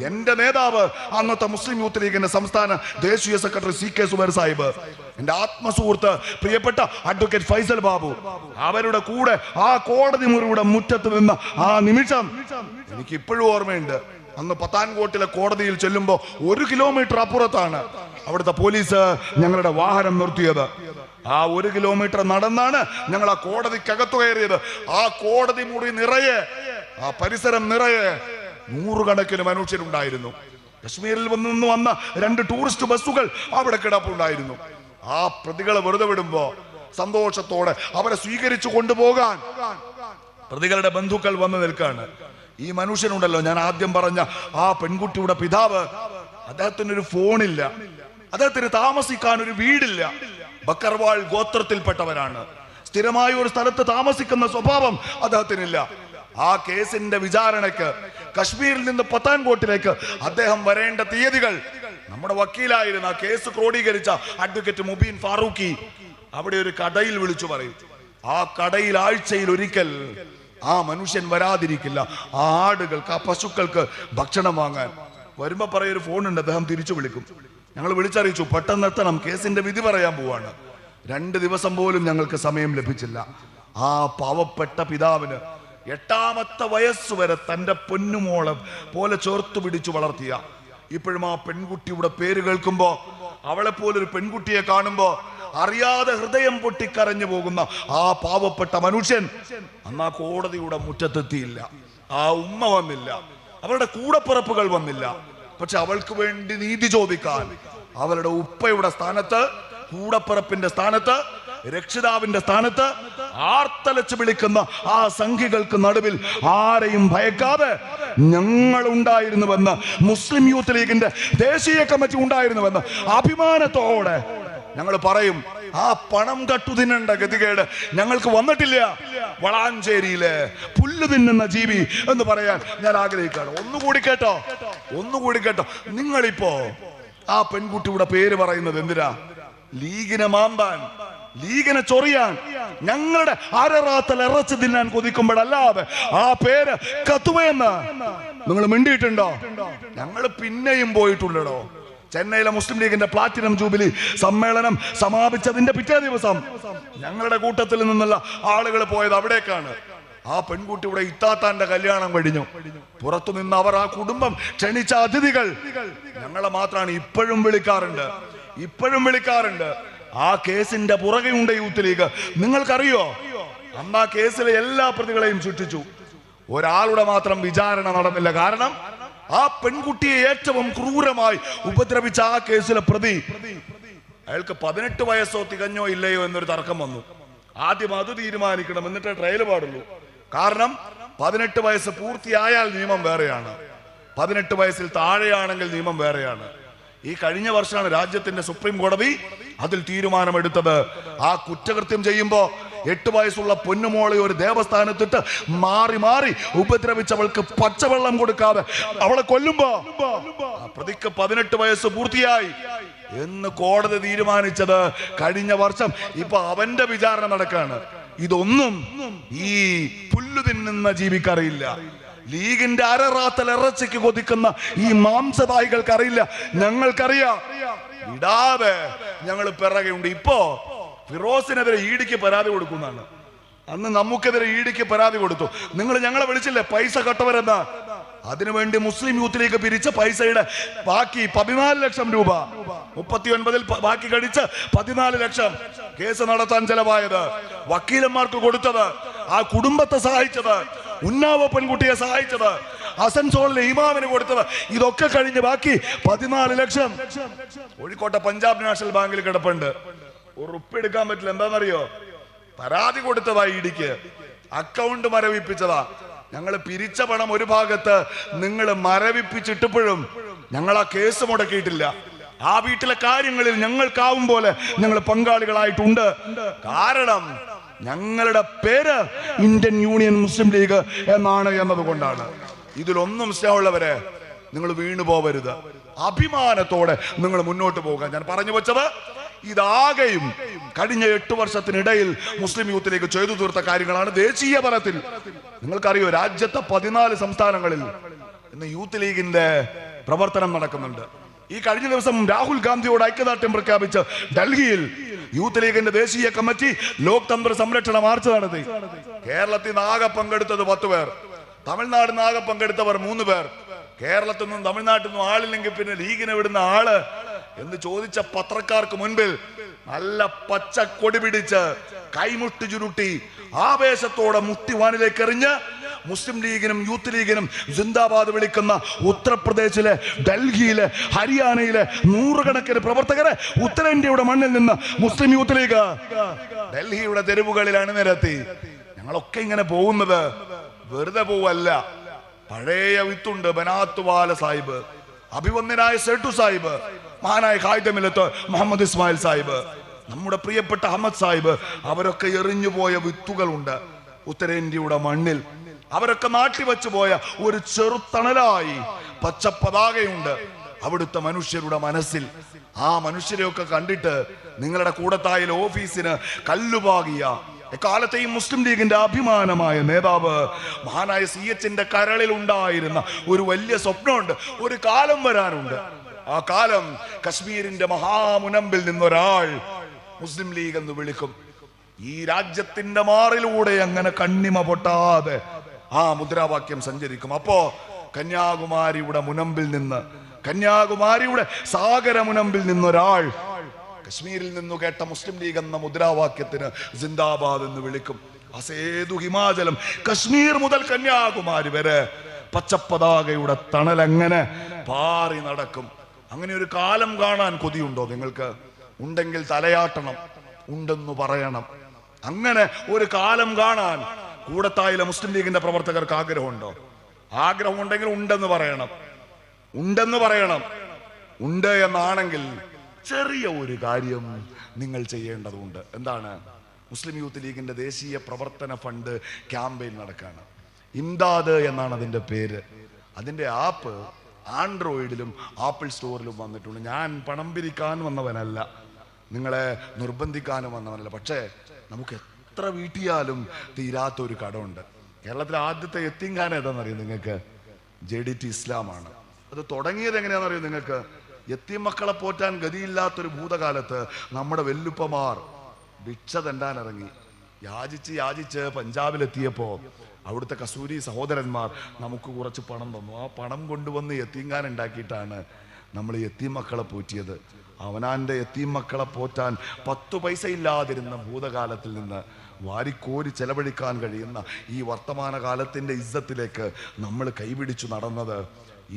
എന്റെ നേതാവ് അന്നത്തെ മുസ്ലിം യൂത്ത് ലീഗിന്റെ സംസ്ഥാന ദേശീയ secretary C K Subair Sahib എന്റെ ആത്മസുഹൃത്ത് പ്രിയപ്പെട്ട അഡ്വക്കേറ്റ് ഫൈസൽ ബാബു അവരുടെ കൂടെ ആ കോടതി മുറിയുടെ മുറ്റത്ത് നിന്ന് ആ നിമിഷം എനിക്ക് ഇപ്പോഴും ഓർമ്മയുണ്ട്. അന്ന് പത്താൻകോട്ടിലെ കോടതിയിൽ ചെല്ലുമ്പോൾ ഒരു കിലോമീറ്റർ അപ്പുറത്താണ് അവിടുത്തെ പോലീസ് ഞങ്ങളുടെ വാഹനം നിർത്തിയത്. ആ ഒരു കിലോമീറ്റർ നടന്നാണ് ഞങ്ങൾ ആ കോടതിക്കകത്ത് കയറിയത്. ആ കോടതി മുറി നിറയെ ആ പരിസരം നിറയെ നൂറുകണക്കിന് മനുഷ്യരുണ്ടായിരുന്നു. കശ്മീരിൽ നിന്ന് വന്ന രണ്ട് ടൂറിസ്റ്റ് ബസ്സുകൾ അവിടെ കിടപ്പുണ്ടായിരുന്നു. ആ പ്രതികളെ വെറുതെ വിടുമ്പോ സന്തോഷത്തോടെ അവരെ സ്വീകരിച്ചു കൊണ്ടുപോകാൻ പ്രതികളുടെ ബന്ധുക്കൾ വന്നു നിൽക്കാണ്. ഈ മനുഷ്യനുണ്ടല്ലോ ഞാൻ ആദ്യം പറഞ്ഞ ആ പെൺകുട്ടിയുടെ പിതാവ്. അദ്ദേഹത്തിന് ഒരു ഫോണില്ല. അദ്ദേഹത്തിന് താമസിക്കാൻ ഒരു വീടില്ല. ബക്കർവാൾ ഗോത്രത്തിൽപ്പെട്ടവരാണ്. സ്ഥിരമായ ഒരു സ്ഥലത്ത് താമസിക്കുന്ന സ്വഭാവം അദ്ദേഹത്തിനില്ല. ആ കേസിന്റെ വിചാരണയ്ക്ക് കശ്മീരിൽ നിന്ന് പത്താൻകോട്ടിലേക്ക് അദ്ദേഹം വരേണ്ട തീയതികൾ. നമ്മുടെ വക്കീലായിരുന്ന ആ കേസ് ക്രോഡീകരിച്ച അഡ്വക്കേറ്റ് മുബീൻ ഫാറൂഖി അവിടെ ഒരു കടയിൽ വിളിച്ചു പറയും. ആ കടയിൽ ആഴ്ചയിൽ ഒരിക്കൽ ആ മനുഷ്യൻ വരാതിരിക്കില്ല. ആ ആടുകൾക്ക് ആ പശുക്കൾക്ക് ഭക്ഷണം വാങ്ങാൻ. വരുമ്പോ പറയൊരു ഉണ്ട് അദ്ദേഹം തിരിച്ചു വിളിക്കും. ഞങ്ങൾ വിളിച്ചറിയിച്ചു പെട്ടെന്ന് എത്തണം കേസിന്റെ വിധി പറയാൻ പോവാണ്. രണ്ട് ദിവസം പോലും ഞങ്ങൾക്ക് സമയം ലഭിച്ചില്ല. ആ പാവപ്പെട്ട പിതാവിന് എട്ടാമത്തെ വയസ്സ് വരെ തന്റെ പൊന്നുമോളം പോലെ ചേർത്തു പിടിച്ചു വളർത്തിയ. ഇപ്പോഴും ആ പെൺകുട്ടിയുടെ പേര് കേൾക്കുമ്പോ അവളെ പോലൊരു പെൺകുട്ടിയെ കാണുമ്പോ അറിയാതെ ഹൃദയം പൊട്ടിക്കരഞ്ഞു പോകുന്ന ആ പാവപ്പെട്ട മനുഷ്യൻ അന്ന് ആ കോടതിയുടെ മുറ്റത്തെത്തിയില്ല. ആ ഉമ്മ വന്നില്ല. അവരുടെ കൂടപ്പിറപ്പുകൾ വന്നില്ല. പക്ഷെ അവൾക്ക് വേണ്ടി നീതി ചോദിക്കാൻ. അവരുടെ ഉപ്പയുടെ സ്ഥാനത്ത് കൂടപ്പിറപ്പിന്റെ സ്ഥാനത്ത് രക്ഷിതാവിന്റെ സ്ഥാനത്ത് ആർത്തലച്ച് വിളിക്കുന്ന ആ സംഖ്യകൾക്ക് നടുവിൽ ആരെയും ഭയക്കാതെ ഞങ്ങൾ ഉണ്ടായിരുന്നുവെന്ന് മുസ്ലിം യൂത്ത് ലീഗിന്റെ ദേശീയ കമ്മിറ്റി ഉണ്ടായിരുന്നുവെന്ന് അഭിമാനത്തോടെ ഞങ്ങൾ പറയും. ആ പണം കട്ടു തിന്നണ്ട ഗതികേട്. ഞങ്ങൾക്ക് വന്നിട്ടില്ല. വളാഞ്ചേരിയിലെ പുല്ല് തിന്നുന്ന ജീവി എന്ന് പറയാൻ ഞാൻ ആഗ്രഹിക്കുകയാണ്. ഒന്നുകൂടി കേട്ടോ. ഒന്നുകൂടി കേട്ടോ. നിങ്ങളിപ്പോ ആ പെൺകുട്ടിയുടെ പേര് പറയുന്നത് എന്തിനാ? ലീഗിനെ മാമ്പാൻ ലീഗിനെ ചൊറിയാൻ. ഞങ്ങളുടെ അരറാത്തൽ ഇറച്ചു തിന്നാൻ കൊതിക്കുമ്പോഴല്ലാതെ ആ പേര് കത്തുവയെന്ന് നിങ്ങൾ മിണ്ടിയിട്ടുണ്ടോ? ഞങ്ങൾ പിന്നെയും പോയിട്ടുണ്ടോ ചെന്നൈയിലെ മുസ്ലിം ലീഗിന്റെ പ്ലാറ്റിനം ജൂബിലി സമ്മേളനം സമാപിച്ചതിന്റെ പിറ്റേ ദിവസം ഞങ്ങളുടെ കൂട്ടത്തിൽ നിന്നുള്ള ആളുകൾ പോയത് അവിടേക്കാണ്. ആ പെൺകുട്ടിയുടെ ഇത്താത്താന്റെ കല്യാണം കഴിഞ്ഞു. പുറത്തു നിന്ന് അവർ ആ കുടുംബം ക്ഷണിച്ച അതിഥികൾ ഞങ്ങളെ മാത്രമാണ് ഇപ്പോഴും വിളിക്കാറുണ്ട്. ഇപ്പോഴും വിളിക്കാറുണ്ട്. ആ കേസിന്റെ പുറകെയുണ്ട് യൂത്ത് ലീഗ്. നിങ്ങൾക്കറിയോ? അന്ന് ആ കേസിലെ എല്ലാ പ്രതികളെയും ശിക്ഷിച്ചു ഒരാളുടെ മാത്രം വിചാരണ നടന്നില്ല. കാരണം ആ പെൺകുട്ടിയെ ഏറ്റവും ക്രൂരമായി ഉപദ്രവിച്ച ആ കേസിലെ പ്രതി അയാൾക്ക് പതിനെട്ട് വയസ്സോ തികഞ്ഞോ ഇല്ലയോ എന്നൊരു തർക്കം വന്നു. ആദ്യം അത് തീരുമാനിക്കണം എന്നിട്ടേ ട്രയൽ പാടുള്ളൂ. കാരണം പതിനെട്ട് വയസ്സ് പൂർത്തിയായാൽ നിയമം വേറെയാണ്. പതിനെട്ട് വയസ്സിൽ താഴെയാണെങ്കിൽ നിയമം വേറെയാണ്. ഈ കഴിഞ്ഞ വർഷമാണ് രാജ്യത്തിന്റെ സുപ്രീം കോടതി അതിൽ തീരുമാനമെടുത്തത്. ആ കുറ്റകൃത്യം ചെയ്യുമ്പോ എട്ട് വയസ്സുള്ള പൊന്നുമോളെ ഒരു ദേവസ്ഥാനത്തിട്ട് മാറി മാറി ഉപദ്രവിച്ചവൾക്ക് പച്ചവെള്ളം കൊടുക്കാതെ അവളെ കൊല്ലുമ്പോ പ്രതിക്ക് പതിനെട്ട് വയസ്സ് പൂർത്തിയായി. എന്ന് കോടതി തീരുമാനിച്ചത് കഴിഞ്ഞ വർഷം ഇപ്പൊ അവന്റെ വിചാരണ നടക്കാണ്. ഇതൊന്നും ഈ പുല്ലു തിന്നുന്ന ജീവിക്കറിയില്ല. ലീഗിന്റെ അരറാത്തൽ ഇറച്ചിക്ക് കൊതിക്കുന്ന ഈ മാംസദായികൾക്ക് അറിയില്ല ഞങ്ങൾക്കറിയാം. ഇടാതെ ഞങ്ങൾ പിറകെയുണ്ട്. ഇപ്പോ ഫിറോസിനെതിരെ ഈടിക്ക് പരാതി കൊടുക്കുന്നതാണ്. അന്ന് നമുക്കെതിരെ ഈടിക്ക് പരാതി കൊടുത്തു. നിങ്ങൾ ഞങ്ങളെ വിളിച്ചില്ലേ? പൈസ കട്ടവരെന്താ അതിനുവേണ്ടി മുസ്ലിം യൂത്ത് ലീഗ് പിരിച്ച പൈസയുടെ ബാക്കി പതിനാല് ലക്ഷം രൂപ. മുപ്പത്തി ഒൻപതിൽ ബാക്കി കഴിച്ച് പതിനാല് ലക്ഷം കേസ് നടത്താൻ ചെലവായത് വക്കീലന്മാർക്ക് കൊടുത്തത് ആ കുടുംബത്തെ സഹായിച്ചത് ഉന്നാവ പെൺകുട്ടിയെ സഹായിച്ചത് അസൻസോളിലെ ഇമാമിന് കൊടുത്തത്. ഇതൊക്കെ കഴിഞ്ഞ് ബാക്കി പതിനാല് ലക്ഷം. കോഴിക്കോട്ടെ പഞ്ചാബ് നാഷണൽ ബാങ്കിൽ കിടപ്പുണ്ട്. എടുക്കാൻ പറ്റില്ല. എന്താണെന്നറിയോ? പരാതി കൊടുത്തതാ ഇടിക്ക്. അക്കൗണ്ട് മരവിപ്പിച്ചതാ. ഞങ്ങൾ പിരിച്ച പണം ഒരു ഭാഗത്ത് നിങ്ങൾ മരവിപ്പിച്ചിട്ടപ്പോഴും ഞങ്ങൾ ആ കേസ് മുടക്കിയിട്ടില്ല. ആ വീട്ടിലെ കാര്യങ്ങളിൽ ഞങ്ങൾക്കാവും പോലെ ഞങ്ങൾ പങ്കാളികളായിട്ടുണ്ട്. കാരണം ഞങ്ങളുടെ പേര് ഇന്ത്യൻ യൂണിയൻ മുസ്ലിം ലീഗ് എന്നാണ് എന്നത് കൊണ്ടാണ് ഇതിലൊന്നും സ്നേഹമുള്ളവരെ നിങ്ങൾ വീണു പോവരുത് അഭിമാനത്തോടെ നിങ്ങൾ മുന്നോട്ട് പോകാൻ. ഞാൻ പറഞ്ഞു വെച്ചത് ഇതാകെയും കഴിഞ്ഞ എട്ട് വർഷത്തിനിടയിൽ മുസ്ലിം യൂത്തിലേക്ക് ചെയ്തു തീർത്ത കാര്യങ്ങളാണ് ദേശീയ തലത്തിൽ. നിങ്ങൾക്കറിയോ രാജ്യത്തെ പതിനാല് സംസ്ഥാനങ്ങളിൽ ഇന്ന് യൂത്ത് ലീഗിന്റെ പ്രവർത്തനം നടക്കുന്നുണ്ട്. ഈ കഴിഞ്ഞ ദിവസം രാഹുൽ ഗാന്ധിയോട് ഐക്യദാർഢ്യം പ്രഖ്യാപിച്ച് ഡൽഹിയിൽ യൂത്ത് ലീഗിന്റെ ദേശീയ കമ്മിറ്റി ലോക്തന്ത്ര സംരക്ഷണ മാർച്ച് നടത്തി. കേരളത്തിൽ നിന്ന് ആകെ പങ്കെടുത്തത് പത്ത് പേർ. തമിഴ്നാട് നിന്ന് ആകെ പങ്കെടുത്തവർ മൂന്ന് പേർ. കേരളത്തിൽ നിന്നും തമിഴ്നാട്ടിൽ നിന്നും ആളില്ലെങ്കിൽ പിന്നെ ലീഗിനെ വിടുന്ന ആൾ എന്ന് ചോദിച്ച പത്രക്കാർക്ക് മുൻപിൽ നല്ല പച്ച കൊടി പിടിച്ച് കൈമുട്ടി ചുരുട്ടി ആവേശത്തോടെ മുട്ടിവാനിലേക്ക് എറിഞ്ഞ് മുസ്ലിം ലീഗിനും യൂത്ത് ലീഗിനും ജിന്ദാബാദ് വിളിക്കുന്ന ഉത്തർപ്രദേശിലെ ഡൽഹിയിലെ ഹരിയാനയിലെ നൂറുകണക്കിന് പ്രവർത്തകരെ ഉത്തരേന്ത്യയുടെ മണ്ണിൽ നിന്ന് മുസ്ലിം യൂത്ത് ലീഗ് ഡൽഹിയുടെ തെരുവുകളിൽ അണിനിരത്തി ഞങ്ങളൊക്കെ ഇങ്ങനെ പോകുന്നത് വെറുതെ പോവല്ല. പഴയ വിത്തുണ്ട് ബനാത്തുവാല സാഹിബ്. അഭിവന്ദനായ സെട്ടു സാഹിബ്. മഹാനായ കായുധമില്ലത്ത് മുഹമ്മദ് ഇസ്മായിൽ സാഹിബ് നമ്മുടെ പ്രിയപ്പെട്ട അഹമ്മദ് സാഹിബ് അവരൊക്കെ എറിഞ്ഞു പോയ വിത്തുകളുണ്ട് ഉത്തരേന്ത്യയുടെ മണ്ണിൽ. അവരൊക്കെ നാട്ടി വെച്ചു പോയ ഒരു ചെറുത്തണലായി പച്ച പതാകയുണ്ട് അവിടുത്തെ മനുഷ്യരുടെ മനസ്സിൽ. ആ മനുഷ്യരെയൊക്കെ കണ്ടിട്ട് നിങ്ങളുടെ കൂടത്തായിൽ ഓഫീസിന് കല്ലുപാകിയ എക്കാലത്തെയും മുസ്ലിം ലീഗിന്റെ അഭിമാനമായ നേതാവ് മഹാനായ സി എച്ചിന്റെ കരളിൽ ഉണ്ടായിരുന്ന ഒരു വലിയ സ്വപ്നമുണ്ട്. ഒരു കാലം വരാനുണ്ട്. ആ കാലം കശ്മീരിന്റെ മഹാമുനമ്പിൽ നിന്നൊരാൾ മുസ്ലിം ലീഗ് എന്ന് വിളിക്കും. ഈ രാജ്യത്തിന്റെ മാറിലൂടെ അങ്ങനെ കണ്ണിമ പൊട്ടാതെ ആ മുദ്രാവാക്യം സഞ്ചരിക്കും. അപ്പോ കന്യാകുമാരിയുടെ മുനമ്പിൽ നിന്ന് കന്യാകുമാരിയുടെ സാഗര മുനമ്പിൽ നിന്നൊരാൾ കശ്മീരിൽ നിന്നു കേട്ട മുസ്ലിം ലീഗ് എന്ന മുദ്രാവാക്യത്തിന് ജിന്ദാബാദ് എന്ന് വിളിക്കും. അസേതു ഹിമാചലം കശ്മീർ മുതൽ കന്യാകുമാരി വരെ പച്ചപ്പതാകയുടെ തണലങ്ങനെ പാറി നടക്കും. അങ്ങനെ ഒരു കാലം കാണാൻ കൊതിയുണ്ടോ നിങ്ങൾക്ക്? ഉണ്ടെങ്കിൽ തലയാട്ടണം ഉണ്ടെന്ന് പറയണം. അങ്ങനെ ഒരു കാലം കാണാൻ കൂടത്തായിലെ മുസ്ലിം ലീഗിന്റെ പ്രവർത്തകർക്ക് ആഗ്രഹമുണ്ടോ? ആഗ്രഹം ഉണ്ടെങ്കിൽ ഉണ്ടെന്ന് പറയണം. ഉണ്ടെന്ന് പറയണം. ഉണ്ട് എന്നാണെങ്കിൽ ചെറിയ ഒരു കാര്യം നിങ്ങൾ ചെയ്യേണ്ടതുണ്ട്. എന്താണ്? മുസ്ലിം യൂത്ത് ലീഗിന്റെ ദേശീയ പ്രവർത്തന ഫണ്ട് ക്യാമ്പയിൻ നടക്കാണ്. ഇംദാദ് എന്നാണ് അതിന്റെ പേര്. അതിന്റെ ആപ്പ് ആൻഡ്രോയിഡിലും ആപ്പിൾ സ്റ്റോറിലും വന്നിട്ടുണ്ട്. ഞാൻ പണം പിരിക്കാൻ വന്നവനല്ല. നിങ്ങളെ നിർബന്ധിക്കാനും വന്നവനല്ല. പക്ഷേ നമുക്ക് എത്ര വീട്ടിയാലും തീരാത്ത ഒരു കടമുണ്ട്. കേരളത്തിലെ ആദ്യത്തെ എത്തിങ്കാന ഏതാണെന്നറിയോ നിങ്ങൾക്ക്? ജെ ഡി ടി ഇസ്ലാമാണ്. അത് തുടങ്ങിയത് എങ്ങനെയാണെന്നറിയോ നിങ്ങൾക്ക്? എത്തിയും മക്കളെ പോറ്റാൻ ഗതിയില്ലാത്തൊരു ഭൂതകാലത്ത് നമ്മുടെ വെല്ലുപ്പമാർ ഭിക്ഷ തെണ്ടാൻ ഇറങ്ങി യാചിച്ച് യാചിച്ച് പഞ്ചാബിലെത്തിയപ്പോ അവിടുത്തെ കസൂരി സഹോദരന്മാർ നമുക്ക് കുറച്ച് പണം തന്നു. ആ പണം കൊണ്ടുവന്ന് എത്തിങ്കാൻ ഉണ്ടാക്കിയിട്ടാണ് നമ്മൾ എത്തീം മക്കളെ പോറ്റിയത്. അവനാന്റെ എത്തീം മക്കളെ പോറ്റാൻ പത്തു പൈസ ഇല്ലാതിരുന്ന ഭൂതകാലത്തിൽ നിന്ന് വാരിക്കോരി ചെലവഴിക്കാൻ കഴിയുന്ന ഈ വർത്തമാന കാലത്തിന്റെ ഇസ്സത്തിലേക്ക് നമ്മൾ കൈപിടിച്ചു നടന്നത്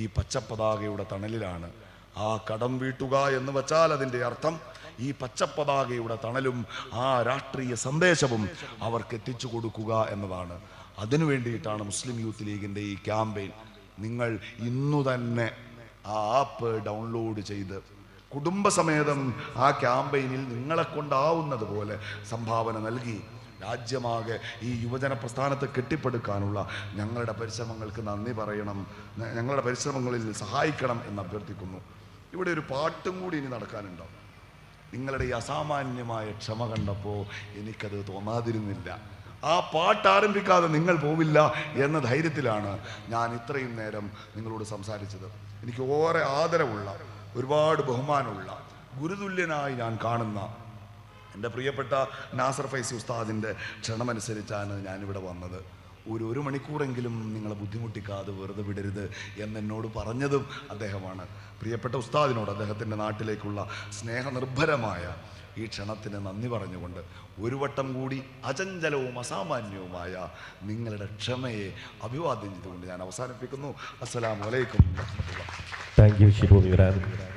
ഈ പച്ചപ്പതാകയുടെ തണലിലാണ്. ആ കടം വീട്ടുക എന്ന് വച്ചാൽ അതിന്റെ അർത്ഥം ഈ പച്ചപ്പതാകയുടെ തണലും ആ രാഷ്ട്രീയ സന്ദേശവും അവർക്ക് എത്തിച്ചു കൊടുക്കുക എന്നതാണ്. അതിനു വേണ്ടിയിട്ടാണ് മുസ്ലിം യൂത്ത് ലീഗിന്റെ ഈ ക്യാമ്പയിൻ. നിങ്ങൾ ഇന്നു തന്നെ ആ ആപ്പ് ഡൗൺലോഡ് ചെയ്ത് കുടുംബസമേതം ആ ക്യാമ്പയിനിൽ നിങ്ങളെ കൊണ്ടാവുന്നത് പോലെ സംഭാവന നൽകി. രാജ്യമാകെ ഈ യുവജന പ്രസ്ഥാനത്തെ കെട്ടിപ്പടുക്കാനുള്ള ഞങ്ങളുടെ പരിശ്രമങ്ങൾക്ക് നന്ദി പറയണം. ഞങ്ങളുടെ പരിശ്രമങ്ങളിൽ സഹായിക്കണം എന്ന് അഭ്യർത്ഥിക്കുന്നു. ഇവിടെ ഒരു പാട്ടും കൂടി ഇനി നടക്കാനുണ്ടോ? നിങ്ങളുടെ ഈ അസാമാന്യമായ ക്ഷമ കണ്ടപ്പോൾ എനിക്കത് തോന്നാതിരുന്നില്ല. ആ പാട്ട് ആരംഭിക്കാതെ നിങ്ങൾ പോവില്ല എന്ന ധൈര്യത്തിലാണ് ഞാൻ ഇത്രയും നേരം നിങ്ങളോട് സംസാരിച്ചത്. എനിക്ക് ഓരെ ആദരവുള്ള ഒരുപാട് ബഹുമാനമുള്ള ഗുരുതുല്യനായി ഞാൻ കാണുന്ന എന്റെ പ്രിയപ്പെട്ട നാസർ ഫൈസി ഉസ്താദിന്റെ ക്ഷണമനുസരിച്ചാണ് ഞാനിവിടെ വന്നത്. ഒരു ഒരു മണിക്കൂറെങ്കിലും നിങ്ങളെ ബുദ്ധിമുട്ടിക്കാതെ വെറുതെ വിടരുത് എന്നെന്നോട് പറഞ്ഞതും അദ്ദേഹമാണ്. പ്രിയപ്പെട്ട ഉസ്താദിനോട് അദ്ദേഹത്തിന്റെ നാട്ടിലേക്കുള്ള സ്നേഹനിർഭരമായ ഈ ക്ഷണത്തിന് നന്ദി പറഞ്ഞുകൊണ്ട് ഒരു വട്ടം കൂടി അചഞ്ചലവും അസാമാന്യവുമായ നിങ്ങളുടെ ക്ഷമയെ അഭിവാദ്യം ചെയ്തുകൊണ്ട് ഞാൻ അവസാനിപ്പിക്കുന്നു. അസ്സലാമു അലൈക്കും വറഹ്മത്തുള്ളാഹി. Thank you Ibrahim